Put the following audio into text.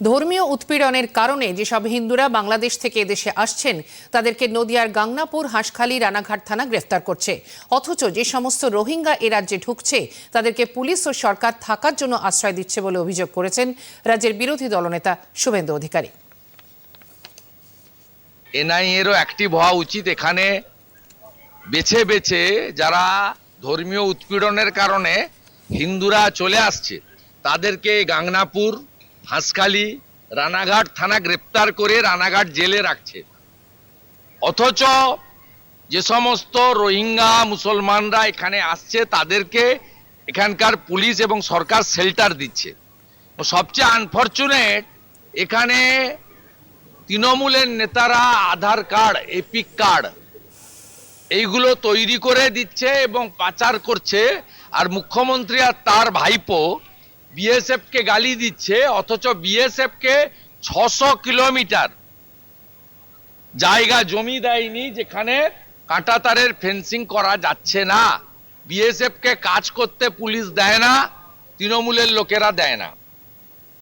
ধর্মীয় উৎপীড়নের কারণে যেসব হিন্দুরা বাংলাদেশ থেকে এদেশে আসছেন, তাদেরকে নদিয়ার গাংনাপুর হাঁসখালি রানাঘাট থানা গ্রেফতার করছে। অথচ যে সমস্ত রোহিঙ্গা এ রাজ্যে ঢুকছে, তাদেরকে পুলিশ ও সরকার থাকার জন্য আশ্রয় দিচ্ছে বলে অভিযোগ করেছেন রাজ্যের বিরোধী দলনেতা শুভেন্দু অধিকারী। এনআইএরও অ্যাক্টিভ হওয়া উচিত এখানে। বেছে বেছে যারা ধর্মীয় উৎপীড়নের কারণে হিন্দুরা চলে আসছে, তাদেরকে গাংনাপুর হাঁসখালি রানাঘাট থানা গ্রেপ্তার করে রানাঘাট জেলে রাখছে। অথচ যে সমস্ত রোহিঙ্গা মুসলমানরা এখানে আসছে, তাদেরকে এখানকার পুলিশ এবং সরকার শেল্টার দিচ্ছে। সবচেয়ে আনফর্চুনেট এখানে তৃণমূলের নেতারা আধার কার্ড, এপিক কার্ড, এইগুলো তৈরি করে দিচ্ছে এবং পাচার করছে। আর মুখ্যমন্ত্রী আর তার ভাইপো বিএসএফ কে গালি দিচ্ছে, অথচ বিএসএফ কে ছশো কিলোমিটার জায়গা জমি দেয়নি যেখানে কাটা তারের ফেন্সিং করা যাচ্ছে না। বিএসএফ কে কাজ করতে পুলিশ দেয় না, তৃণমূলের লোকেরা দেয় না।